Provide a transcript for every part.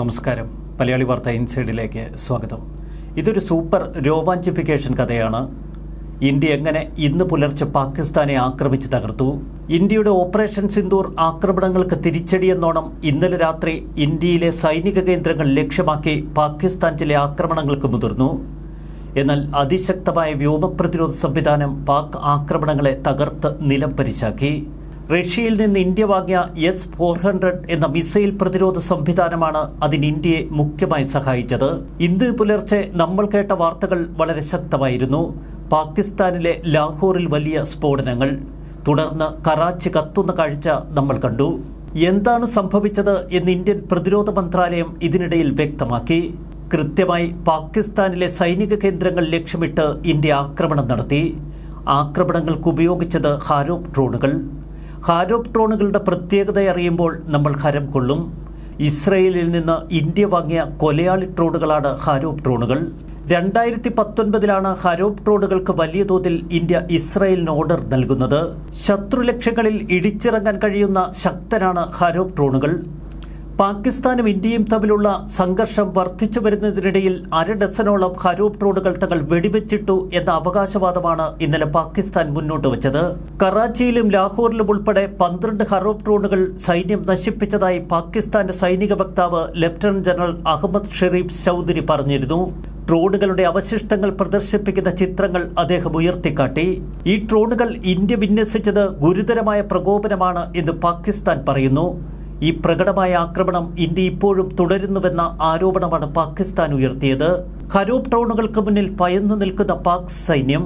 നമസ്കാരം. മലയാളി വാർത്ത ഇൻസൈഡിലേക്ക് സ്വാഗതം. ഇതൊരു സൂപ്പർ രോമാഞ്ചിഫിക്കേഷൻ കഥയാണ്. ഇന്ത്യ എങ്ങനെ ഇന്ന് പുലർച്ചെ പാകിസ്ഥാനെ ആക്രമിച്ച് തകർത്തു? ഇന്ത്യയുടെ ഓപ്പറേഷൻ സിന്ദൂർ ആക്രമണങ്ങൾക്ക് തിരിച്ചടിയെന്നോണം ഇന്നലെ രാത്രി ഇന്ത്യയിലെ സൈനിക കേന്ദ്രങ്ങൾ ലക്ഷ്യമാക്കി പാകിസ്ഥാൻ ചില ആക്രമണങ്ങൾക്ക് മുതിർന്നു. എന്നാൽ അതിശക്തമായ വ്യോമപ്രതിരോധ സംവിധാനം പാക് ആക്രമണങ്ങളെ തകർത്ത് നിലം പരിശാക്കി. റഷ്യയിൽ നിന്ന് ഇന്ത്യ വാങ്ങിയ എസ് ഫോർ ഹൺഡ്രഡ് എന്ന മിസൈൽ പ്രതിരോധ സംവിധാനമാണ് അതിന് ഇന്ത്യയെ മുഖ്യമായി സഹായിച്ചത്. ഇന്ന് പുലർച്ചെ നമ്മൾ കേട്ട വാർത്തകൾ വളരെ ശക്തമായിരുന്നു. പാകിസ്ഥാനിലെ ലാഹോറിൽ വലിയ സ്ഫോടനങ്ങൾ. തുടർന്ന് കറാച്ചി കത്തുന്ന കാഴ്ച നമ്മൾ കണ്ടു. എന്താണ് സംഭവിച്ചത് എന്ന് ഇന്ത്യൻ പ്രതിരോധ മന്ത്രാലയം ഇതിനിടയിൽ വ്യക്തമാക്കി. കൃത്യമായി പാകിസ്ഥാനിലെ സൈനിക കേന്ദ്രങ്ങൾ ലക്ഷ്യമിട്ട് ഇന്ത്യ ആക്രമണം നടത്തി. ആക്രമണങ്ങൾക്ക് ഉപയോഗിച്ചത് ഹാരോപ്പ് ഡ്രോണുകൾ. ഹാരോപ്പ് ഡ്രോണുകളുടെ പ്രത്യേകത അറിയുമ്പോൾ നമ്മൾ ഹരം കൊള്ളും. ഇസ്രയേലിൽ നിന്ന് ഇന്ത്യ വാങ്ങിയ കൊലയാളി ഡ്രോണുകളാണ് ഹാരോപ്ട്രോണുകൾ. രണ്ടായിരത്തി പത്തൊൻപതിലാണ് ഹരോപ് ഡ്രോണുകൾക്ക് വലിയ തോതിൽ ഇന്ത്യ ഇസ്രയേലിന് ഓർഡർ നൽകുന്നത്. ശത്രു ലക്ഷ്യങ്ങളിൽ ഇടിച്ചിറങ്ങാൻ കഴിയുന്ന ശക്തനാണ് ഹരോപ് ഡ്രോണുകൾ പാകിസ്ഥാനും ഇന്ത്യയും തമ്മിലുള്ള സംഘർഷം വർദ്ധിച്ചു വരുന്നതിനിടയിൽ അര ഡസനോളം ഖരൂബ് ഡ്രോണുകൾ തങ്ങൾ വെടിവെച്ചിട്ടു എന്ന അവകാശവാദമാണ് ഇന്നലെ പാകിസ്ഥാൻ മുന്നോട്ട് വച്ചത്. കറാച്ചിയിലും ലാഹോറിലും ഉൾപ്പെടെ പന്ത്രണ്ട് ഹറോപ്പ് ഡ്രോണുകൾ സൈന്യം നശിപ്പിച്ചതായി പാകിസ്ഥാന്റെ സൈനിക വക്താവ് ലഫ്റ്റനന്റ് ജനറൽ അഹമ്മദ് ഷെരീഫ് ചൌധരി പറഞ്ഞിരുന്നു. ഡ്രോണുകളുടെ അവശിഷ്ടങ്ങൾ പ്രദർശിപ്പിക്കുന്ന ചിത്രങ്ങൾ അദ്ദേഹം ഉയർത്തിക്കാട്ടി. ഈ ഡ്രോണുകൾ ഇന്ത്യ വിന്യസിച്ചത് ഗുരുതരമായ പ്രകോപനമാണ് എന്ന് പാകിസ്ഥാൻ പറയുന്നു. ഈ പ്രകടമായ ആക്രമണം ഇന്ത്യ ഇപ്പോഴും തുടരുന്നുവെന്ന ആരോപണമാണ് പാകിസ്ഥാൻ ഉയർത്തിയത്. ഹരോപ് ഡ്രോണുകൾക്ക് മുന്നിൽ പയന്നു നിൽക്കുന്ന പാക് സൈന്യം.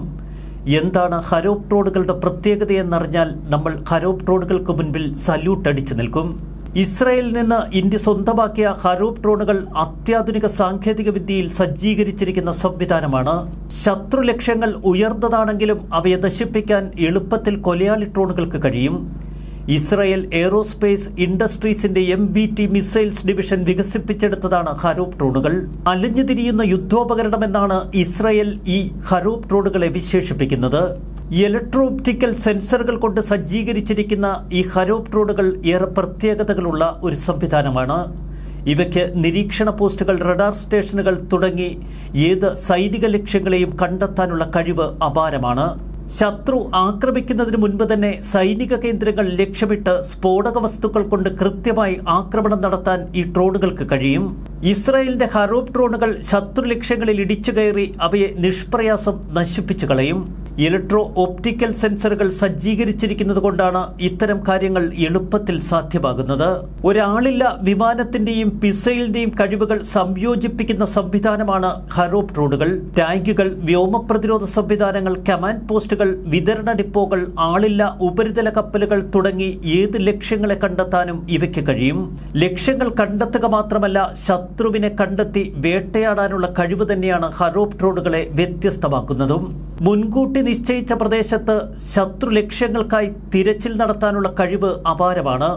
എന്താണ് ഹരോപ് ഡ്രോണുകളുടെ പ്രത്യേകതയെന്നറിഞ്ഞാൽ നമ്മൾ ഹരോപ് ഡ്രോണുകൾക്ക് മുൻപിൽ സല്യൂട്ട് അടിച്ചു നിൽക്കും. ഇസ്രായേലിൽ നിന്ന് ഇന്ത്യ സ്വന്തമാക്കിയ ഹരോപ് ഡ്രോണുകൾ അത്യാധുനിക സാങ്കേതിക വിദ്യയിൽ സജ്ജീകരിച്ചിരിക്കുന്ന സംവിധാനമാണ്. ശത്രു ലക്ഷ്യങ്ങൾ ഉയർന്നതാണെങ്കിലും അവയെ നശിപ്പിക്കാൻ എളുപ്പത്തിൽ കൊലയാളി ഡ്രോണുകൾക്ക് കഴിയും. Israel aerospace ഇൻഡസ്ട്രീസിന്റെ M B T missiles division വികസിപ്പിച്ചെടുത്തതാണ് Harop ഡ്രോണുകൾ അലിഞ്ഞു തിരിയുന്ന യുദ്ധോപകരണമെന്നാണ് ഇസ്രായേൽ ഈ ഹരൂപ് ഡ്രോണുകളെ വിശേഷിപ്പിക്കുന്നത്. ഇലക്ട്രോപ്റ്റിക്കൽ സെൻസറുകൾ കൊണ്ട് സജ്ജീകരിച്ചിരിക്കുന്ന ഈ ഹരൂപ് ഡ്രോണുകൾ ഏറെ പ്രത്യേകതകളുള്ള ഒരു സംവിധാനമാണ്. ഇവയ്ക്ക് നിരീക്ഷണ പോസ്റ്റുകൾ റഡാർ സ്റ്റേഷനുകൾ തുടങ്ങി ഏത് സൈനിക ലക്ഷ്യങ്ങളെയും കണ്ടെത്താനുള്ള കഴിവ് അപാരമാണ്. ശത്രു ആക്രമിക്കുന്നതിന് മുൻപ് തന്നെ സൈനിക കേന്ദ്രങ്ങൾ ലക്ഷ്യമിട്ട് സ്ഫോടക വസ്തുക്കൾ കൊണ്ട് കൃത്യമായി ആക്രമണം നടത്താൻ ഈ ഡ്രോണുകൾക്ക് കഴിയും. ഇസ്രായേലിന്റെ ഹറൂബ് ഡ്രോണുകൾ ശത്രു ലക്ഷ്യങ്ങളിൽ ഇടിച്ചു കയറി അവയെ നിഷ്പ്രയാസം നശിപ്പിച്ചു കളയും. ഇലക്ട്രോ ഓപ്റ്റിക്കൽ സെൻസറുകൾ സജ്ജീകരിച്ചിരിക്കുന്നത് കൊണ്ടാണ് ഇത്തരം കാര്യങ്ങൾ എളുപ്പത്തിൽ സാധ്യമാകുന്നത്. ഒരാളില്ല വിമാനത്തിന്റെയും പിസൈലിന്റെയും കഴിവുകൾ സംയോജിപ്പിക്കുന്ന സംവിധാനമാണ് ഹറോപ് ഡ്രോണുകൾ. ടാങ്കുകൾ വ്യോമപ്രതിരോധ സംവിധാനങ്ങൾ കമാൻഡ് പോസ്റ്റുകൾ വിതരണ ഡിപ്പോകൾ ആളില്ല ഉപരിതല കപ്പലുകൾ തുടങ്ങി ഏത് ലക്ഷ്യങ്ങളെ കണ്ടെത്താനും ഇവയ്ക്ക് കഴിയും. ലക്ഷ്യങ്ങൾ കണ്ടെത്തുക മാത്രമല്ല ശത്രുവിനെ കണ്ടെത്തി വേട്ടയാടാനുള്ള കഴിവ് തന്നെയാണ് ഹറോപ് ഡ്രോണുകളെ വ്യത്യസ്തമാക്കുന്നതും. മുൻകൂട്ടി നിശ്ചയിച്ച പ്രദേശത്ത് ശത്രു ലക്ഷ്യങ്ങൾക്കായി തിരച്ചിൽ നടത്താനുള്ള കഴിവ് അപാരമാണ്.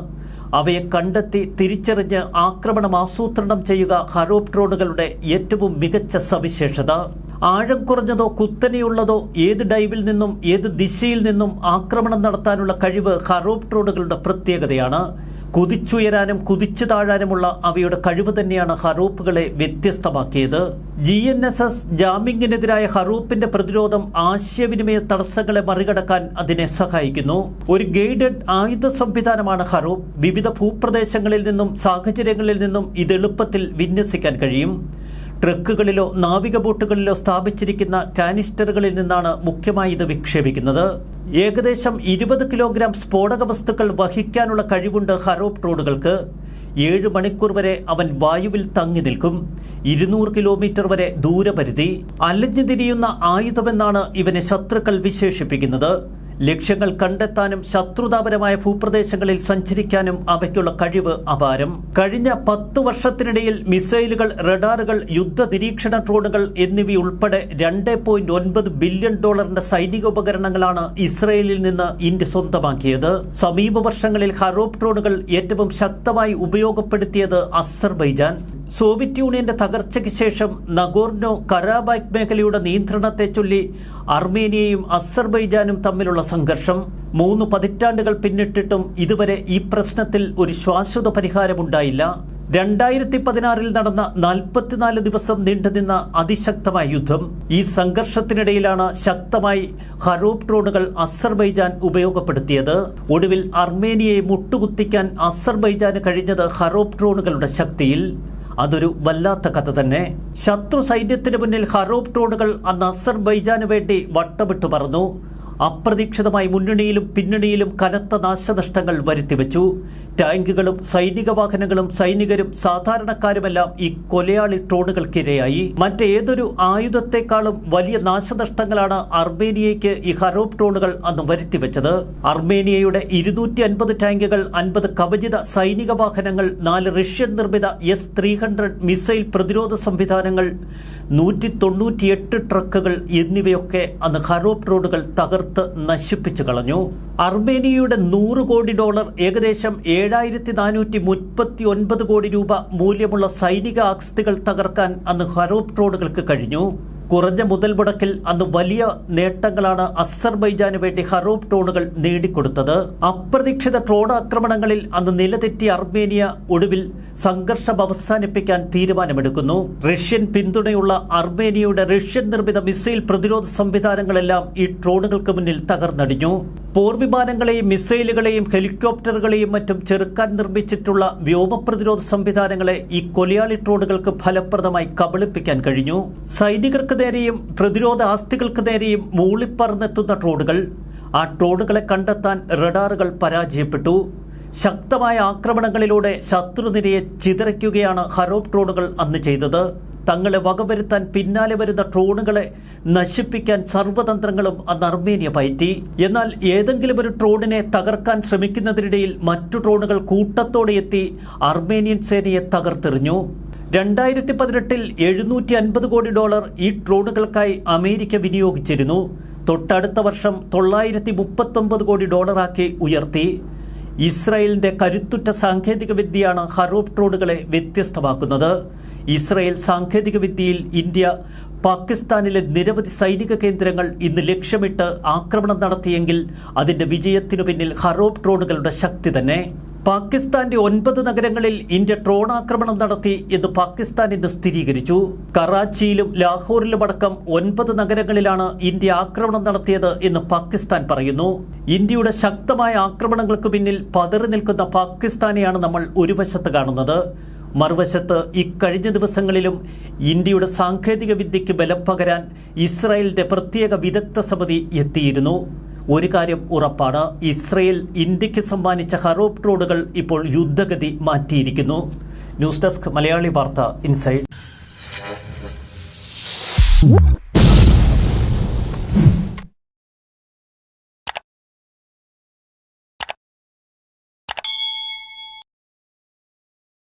അവയെ കണ്ടെത്തി തിരിച്ചറിഞ്ഞ് ആക്രമണം ആസൂത്രണം ചെയ്യുക ഹറോപ് ഡ്രോണുകളുടെ ഏറ്റവും മികച്ച സവിശേഷത. ആഴം കുറഞ്ഞതോ കുത്തനെയുള്ളതോ ഏത് ഡൈവിൽ നിന്നും ഏത് ദിശയിൽ നിന്നും ആക്രമണം നടത്താനുള്ള കഴിവ് ഹറോപ് ഡ്രോണുകളുടെ പ്രത്യേകതയാണ്. കുതിച്ചുയരാനും കുതിച്ചു താഴാനുമുള്ള അവയുടെ കഴിവ് തന്നെയാണ് ഹറൂപ്പുകളെ വ്യത്യസ്തമാക്കിയത്. ജി എൻ എസ് എസ് ജാമിങ്ങിനെതിരായ ഹറൂപ്പിന്റെ പ്രതിരോധം ആശയവിനിമയ തടസ്സങ്ങളെ മറികടക്കാൻ അതിനെ സഹായിക്കുന്നു. ഒരു ഗൈഡഡ് ആയുധ സംവിധാനമാണ് ഹറൂപ്പ്. വിവിധ ഭൂപ്രദേശങ്ങളിൽ നിന്നും സാഹചര്യങ്ങളിൽ നിന്നും ഇത് എളുപ്പത്തിൽ വിന്യസിക്കാൻ കഴിയും. ട്രക്കുകളിലോ നാവിക ബോട്ടുകളിലോ സ്ഥാപിച്ചിരിക്കുന്ന കാനിസ്റ്ററുകളിൽ നിന്നാണ് മുഖ്യമായി ഇത് വിക്ഷേപിക്കുന്നത്. ഏകദേശം ഇരുപത് കിലോഗ്രാം സ്ഫോടക വസ്തുക്കൾ വഹിക്കാനുള്ള കഴിവുണ്ട് ഹറോപ്പ് ട്രോഡുകൾക്ക് ഏഴ് മണിക്കൂർ വരെ അവൻ വായുവിൽ തങ്ങി നിൽക്കും. ഇരുന്നൂറ് കിലോമീറ്റർ വരെ ദൂരപരിധി. അലഞ്ഞു തിരിയുന്ന ആയുധമെന്നാണ് ഇവനെ ശത്രുക്കൾ വിശേഷിപ്പിക്കുന്നത്. ലക്ഷ്യങ്ങൾ കണ്ടെത്താനും ശത്രുതാപരമായ ഭൂപ്രദേശങ്ങളിൽ സഞ്ചരിക്കാനും അവയ്ക്കുള്ള കഴിവ് അപാരം. കഴിഞ്ഞ പത്തു വർഷത്തിനിടയിൽ മിസൈലുകൾ റഡാറുകൾ യുദ്ധ നിരീക്ഷണ ഡ്രോണുകൾ എന്നിവയുൾപ്പെടെ രണ്ട് പോയിന്റ് ഒൻപത് ബില്യൺ ഡോളറിന്റെ സൈനിക ഉപകരണങ്ങളാണ് ഇസ്രയേലിൽ നിന്ന് ഇന്ത്യ സ്വന്തമാക്കിയത്. സമീപ വർഷങ്ങളിൽ ഹറോപ് ഡ്രോണുകൾ ഏറ്റവും ശക്തമായി ഉപയോഗപ്പെടുത്തിയത് അസർബൈജാൻ. സോവിയറ്റ് യൂണിയന്റെ തകർച്ചയ്ക്ക് ശേഷം നഗോർനോ കരാബാക് മേഖലയുടെ നിയന്ത്രണത്തെ ചൊല്ലി അർമേനിയയും അസർബൈജാനും തമ്മിലുള്ള സംഘർഷം മൂന്ന് പതിറ്റാണ്ടുകൾ പിന്നിട്ടിട്ടും ഇതുവരെ ഈ പ്രശ്നത്തിൽ ഒരു ശാശ്വത പരിഹാരമുണ്ടായില്ല. രണ്ടായിരത്തി പതിനാറിൽ നടന്ന നാൽപ്പത്തിനാല് ദിവസം നീണ്ടുനിന്ന അതിശക്തമായ യുദ്ധം ഈ സംഘർഷത്തിനിടയിലാണ് ശക്തമായി ഹറൂബ് ഡ്രോണുകൾ അസർബൈജാൻ ഉപയോഗപ്പെടുത്തിയത്. ഒടുവിൽ അർമേനിയയെ മുട്ടുകുത്തിക്കാൻ അസർബൈജാന് കഴിഞ്ഞത് ഹറൂബ് ഡ്രോണുകളുടെ ശക്തിയിൽ. അതൊരു വല്ലാത്ത കഥ തന്നെ. ശത്രു സൈന്യത്തിന് മുന്നിൽ ഹറൂബ് ഡ്രോണുകൾ അന്ന് അസർബൈജാന് വേണ്ടി വട്ടമിട്ട് പറന്നു അപ്രതീക്ഷിതമായി മുന്നണിയിലും പിന്നണിയിലും കനത്ത നാശനഷ്ടങ്ങൾ വരുത്തിവെച്ചു. ടാങ്കുകളും സൈനിക വാഹനങ്ങളും സൈനികരും സാധാരണക്കാരുമെല്ലാം ഈ കൊലയാളി ട്രോണുകൾക്കിരയായി മറ്റേതൊരു ആയുധത്തെക്കാളും വലിയ നാശനഷ്ടങ്ങളാണ് അർമേനിയയ്ക്ക് ഈ ഹറോബ് ട്രോണുകൾ അന്ന് വരുത്തിവെച്ചത്. അർമേനിയയുടെ ഇരുന്നൂറ്റി അൻപത് ടാങ്കുകൾ അൻപത് കവചിത സൈനിക വാഹനങ്ങൾ നാല് റഷ്യൻ നിർമ്മിത എസ് ത്രീ ഹൺഡ്രഡ് മിസൈൽ പ്രതിരോധ സംവിധാനങ്ങൾ നൂറ്റി തൊണ്ണൂറ്റിയെട്ട് ട്രക്കുകൾ എന്നിവയൊക്കെ അന്ന് ഹറോപ് റോഡുകൾ തകർത്ത് നശിപ്പിച്ചു കളഞ്ഞു. അർമേനിയയുടെ നൂറ് കോടി ഡോളർ ഏകദേശം ഏഴായിരത്തി നാനൂറ്റി മുപ്പത്തി ഒൻപത് കോടി രൂപ മൂല്യമുള്ള സൈനിക ആസ്തികൾ തകർക്കാൻ അന്ന് ഹറോപ് റോഡുകൾക്ക് കഴിഞ്ഞു. കുറഞ്ഞ മുതൽ മുടക്കിൽ അന്ന് വലിയ നേട്ടങ്ങളാണ് അസർബൈജാന് വേണ്ടി ഹറൂബ് ഡ്രോണുകൾ നേടിക്കൊടുത്തത്. അപ്രതീക്ഷിത ഡ്രോൺ ആക്രമണങ്ങളിൽ അന്ന് നിലതെറ്റിയ അർമേനിയ ഒടുവിൽ സംഘർഷം അവസാനിപ്പിക്കാൻ തീരുമാനമെടുക്കുന്നു. റഷ്യൻ പിന്തുണയുള്ള അർമേനിയയുടെ റഷ്യൻ നിർമ്മിത മിസൈൽ പ്രതിരോധ സംവിധാനങ്ങളെല്ലാം ഈ ഡ്രോണുകൾക്ക് മുന്നിൽ തകർന്നടിഞ്ഞു. പോർവിമാനങ്ങളെയും മിസൈലുകളെയും ഹെലികോപ്റ്ററുകളെയും മറ്റും ചെറുക്കാൻ നിർമ്മിച്ചിട്ടുള്ള വ്യോമ പ്രതിരോധ സംവിധാനങ്ങളെ ഈ കൊലയാളി ഡ്രോണുകൾക്ക് ഫലപ്രദമായി കബളിപ്പിക്കാൻ കഴിഞ്ഞു. സൈനികർക്ക് നേരെയും പ്രതിരോധ ആസ്തികൾക്ക് നേരെയും മൂളിപ്പറന്നെത്തുന്ന ട്രോളുകൾ ആ ട്രോളുകളെ കണ്ടെത്താൻ റഡാറുകൾ പരാജയപ്പെട്ടു. ശക്തമായ ആക്രമണങ്ങളിലൂടെ ശത്രുനിരയെ ചിതറിക്കുകയാണ് ഹറോബ് ട്രോളുകൾ അന്ന് ചെയ്തത്. തങ്ങളെ വകവരുത്താൻ പിന്നാലെ വരുന്ന ട്രോണുകളെ നശിപ്പിക്കാൻ സർവതന്ത്രങ്ങളും അന്ന് അർമേനിയ പയറ്റി. എന്നാൽ ഏതെങ്കിലും ഒരു ട്രോണിനെ തകർക്കാൻ ശ്രമിക്കുന്നതിനിടയിൽ മറ്റു ട്രോണുകൾ കൂട്ടത്തോടെ എത്തി അർമേനിയൻ സേനയെ തകർത്തെറിഞ്ഞു. രണ്ടായിരത്തി പതിനെട്ടിൽ എഴുന്നൂറ്റി അൻപത് കോടി ഡോളർ ഈ ഡ്രോണുകൾക്കായി അമേരിക്ക വിനിയോഗിച്ചിരുന്നു. തൊട്ടടുത്ത വർഷം തൊള്ളായിരത്തി മുപ്പത്തൊമ്പത് കോടി ഡോളറാക്കി ഉയർത്തി. ഇസ്രായേലിന്റെ കരുത്തുറ്റ സാങ്കേതിക വിദ്യയാണ് ഹറോബ് ഡ്രോണുകളെ വ്യത്യസ്തമാക്കുന്നത്. ഇസ്രായേൽ സാങ്കേതിക വിദ്യയിൽ ഇന്ത്യ പാകിസ്ഥാനിലെ നിരവധി സൈനിക കേന്ദ്രങ്ങൾ ഇന്ന് ലക്ഷ്യമിട്ട് ആക്രമണം നടത്തിയെങ്കിൽ അതിന്റെ വിജയത്തിനു പിന്നിൽ ഹറോപ് ഡ്രോണുകളുടെ ശക്തി തന്നെ. പാകിസ്ഥാന്റെ ഒൻപത് നഗരങ്ങളിൽ ഇന്ത്യ ഡ്രോൺ ആക്രമണം നടത്തി എന്ന് പാകിസ്ഥാൻ ഇന്ന് സ്ഥിരീകരിച്ചു. കറാച്ചിയിലും ലാഹോറിലുമടക്കം ഒൻപത് നഗരങ്ങളിലാണ് ഇന്ത്യ ആക്രമണം നടത്തിയത് എന്ന് പാകിസ്ഥാൻ പറയുന്നു. ഇന്ത്യയുടെ ശക്തമായ ആക്രമണങ്ങൾക്ക് പിന്നിൽ പതറി നിൽക്കുന്ന പാകിസ്ഥാനെയാണ് നമ്മൾ ഒരു വശത്ത് കാണുന്നത്. മറുവശത്ത് ഇക്കഴിഞ്ഞ ദിവസങ്ങളിലും ഇന്ത്യയുടെ സാങ്കേതിക വിദ്യയ്ക്ക് ബലം പകരാൻ ഇസ്രായേലിന്റെ പ്രത്യേക വിദഗ്ധ സമിതി എത്തിയിരുന്നു. ഒരു കാര്യം ഉറപ്പാണ്. ഇസ്രയേൽ ഇന്ത്യയ്ക്ക് സമ്മാനിച്ച ഹറോപ് റോഡുകൾ ഇപ്പോൾ യുദ്ധഗതി മാറ്റിയിരിക്കുന്നു. ന്യൂസ് ഡെസ്ക് മലയാളി വാർത്ത ഇൻസൈഡ്.